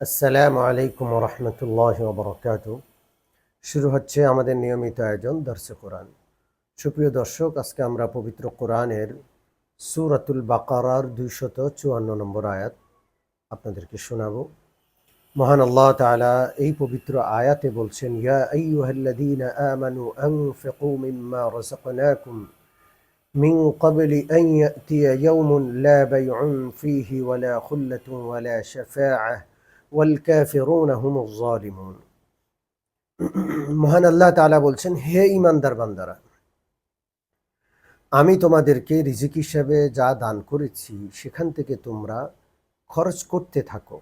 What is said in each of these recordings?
আসসালামু আলাইকুম রহমতুল্লাহ বরকাত শুরু হচ্ছে আমাদের নিয়মিত আয়োজন দর্শে কোরআন সুপ্রিয় দর্শক আজকে আমরা পবিত্র কোরআনের সুরাতুল বাকারার দুইশত চুয়ান্ন নম্বর আয়াত আপনাদেরকে শোনাবো মহান আল্লাহ তাআলা এই পবিত্র আয়াতে বলছেন ইয়া আইয়ুহাল্লাযীনা আমানু আনফিকু মিম্মা রাযাকনাকুম من قبل أن يأتي يوم لا بيع فيه ولا خلة ولا شفاعة ওয়ালকাফিরুন হুমুজ জালিমুন মহান আল্লাহ তাআলা বলছেন, হে ইমানদার বান্দারা, আমি তোমাদেরকে রিজিক হিসাবে যা দান করেছি, সেখান থেকে তোমরা খরচ করতে থাকো।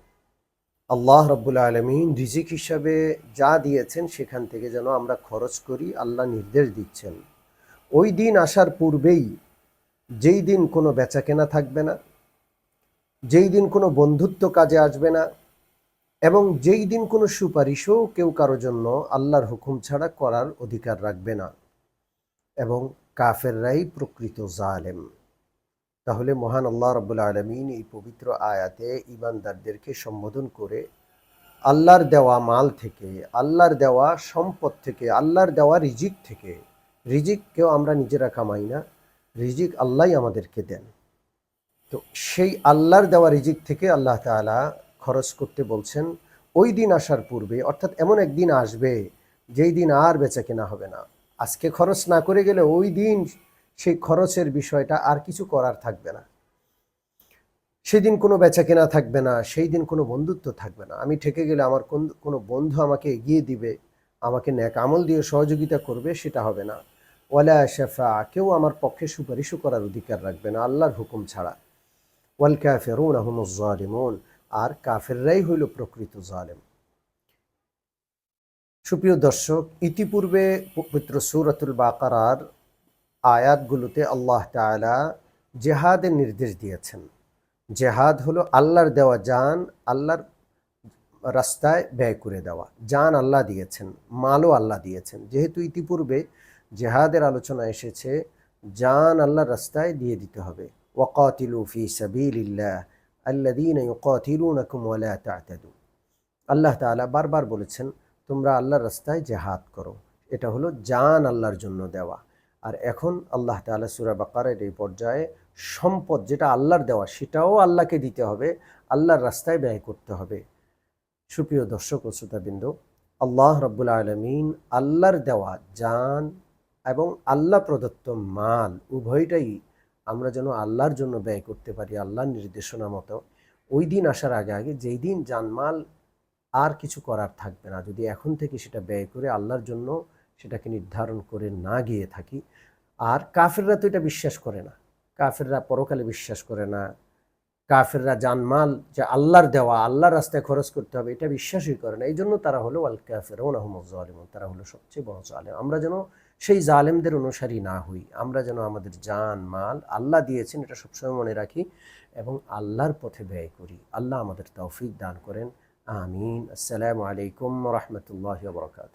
আল্লাহ রব্বুল আলমিন রিজিক হিসাবে যা দিয়েছেন, সেখান থেকে যেন আমরা খরচ করি, আল্লাহ নির্দেশ দিচ্ছেন। ওই দিন আসার পূর্বেই যেই দিন কোনো বেচা কেনা থাকবে না, যেই দিন কোনো বন্ধুত্ব কাজে আসবে না এবং যেই দিন কোনো সুপারিশও কেউ কারও জন্য আল্লাহর হুকুম ছাড়া করার অধিকার রাখবে না। এবং কাফেররাই প্রকৃত জালেম। তাহলে মহান আল্লাহ রব্বুল আলমিন এই পবিত্র আয়াতে ইমানদারদেরকে সম্বোধন করে আল্লাহর দেওয়া মাল থেকে, আল্লাহর দেওয়া সম্পদ থেকে, আল্লাহর দেওয়া রিজিক থেকে, রিজিক কেউ আমরা নিজেরা কামাই না, রিজিক আল্লাহই আমাদেরকে দেন। তো সেই আল্লাহর দেওয়া রিজিক থেকে আল্লাহ তাআলা খরচ করতে বলছেন ওই দিন আসার পূর্বে, অর্থাৎ এমন একদিন আসবে যেই দিন আর বেচা কেনা হবে না। আজকে খরচ না করে গেলে ওই দিন সেই খরচের বিষয়টা আর কিছু করার থাকবে না। সেদিন কোনো বেচা কেনা থাকবে না, সেই দিন কোনো বন্ধুত্ব থাকবে না। আমি ঠেকে গেলে আমার কোন, কোনো বন্ধু আমাকে এগিয়ে দিবে, আমাকে ন্যাক আমল দিয়ে সহযোগিতা করবে, সেটা হবে না। ওয়ালা শেফা, কেউ আমার পক্ষে সুপারিশও করার অধিকার রাখবে না, আল্লাহর হুকুম ছাড়া। ওয়াল কাফেরুন আহমদ জালিমুন। আর কাফেররাই হইল প্রকৃত জালেম। সুপ্রিয় দর্শক, ইতিপূর্বে পবিত্র সুরাতুল বাকারার আয়াতগুলোতে আল্লাহ তাআলা জেহাদের নির্দেশ দিয়েছেন। জেহাদ হলো আল্লাহর দেওয়া জান আল্লাহর রাস্তায় ব্যয় করে দেওয়া। জান আল্লাহ দিয়েছেন, মালও আল্লাহ দিয়েছেন। যেহেতু ইতিপূর্বে জেহাদের আলোচনা এসেছে জান আল্লাহর রাস্তায় দিয়ে দিতে হবে। ওয়াকাতিলু ফি সাবিলিল্লাহ আল্লাদিন ইউকাতিলুনাকুম ওয়ালা তা'তাদু আল্লাহ তাআলা বারবার বলেছেন, তোমরা আল্লাহর রাস্তায় জেহাদ করো। এটা হলো জান আল্লাহর জন্য দেওয়া। আর এখন আল্লাহ তাআলা সূরা বাকারের এই পর্যায়ে সম্পদ যেটা আল্লাহর দেওয়া, সেটাও আল্লাহকে দিতে হবে, আল্লাহর রাস্তায় ব্যয় করতে হবে। সুপ্রিয় দর্শক ও শ্রোতাবৃন্দ, আল্লাহ রব্বুল আলমিন আল্লাহর দেওয়া জান এবং আল্লাহ প্রদত্ত মাল উভয়টাই আমরা যেন আল্লাহর জন্য ব্যয় করতে পারি, আল্লাহর নির্দেশনা মতো। ওই দিন আসার আগে আগে যেই দিন জানমাল আর কিছু করার থাকবে না, যদি এখন থেকে সেটা ব্যয় করে আল্লাহর জন্য সেটাকে নির্ধারণ করে না গিয়ে থাকি। আর কাফেররা তো এটা বিশ্বাস করে না। কাফেররা পরকালে বিশ্বাস করে না। কাফেররা জানমাল যে আল্লাহর দেওয়া, আল্লাহর রাস্তায় খরচ করতে হবে, এটা বিশ্বাসই করে না। এই জন্য তারা হলো আল কাফের আহমদ জালিম তারা হলো সবচেয়ে বড় জালেম। আমরা যেন সেই জালেমদের অনুসারী না হই। আমরা যেন আমাদের জান, মাল আল্লাহ দিয়েছেন, এটা সবসময় মনে রাখি এবং আল্লাহর পথে ব্যয় করি। আল্লাহ আমাদের তৌফিক দান করেন। আমিন। আসসালামু আলাইকুম রহমতুল্লাহ বরকাত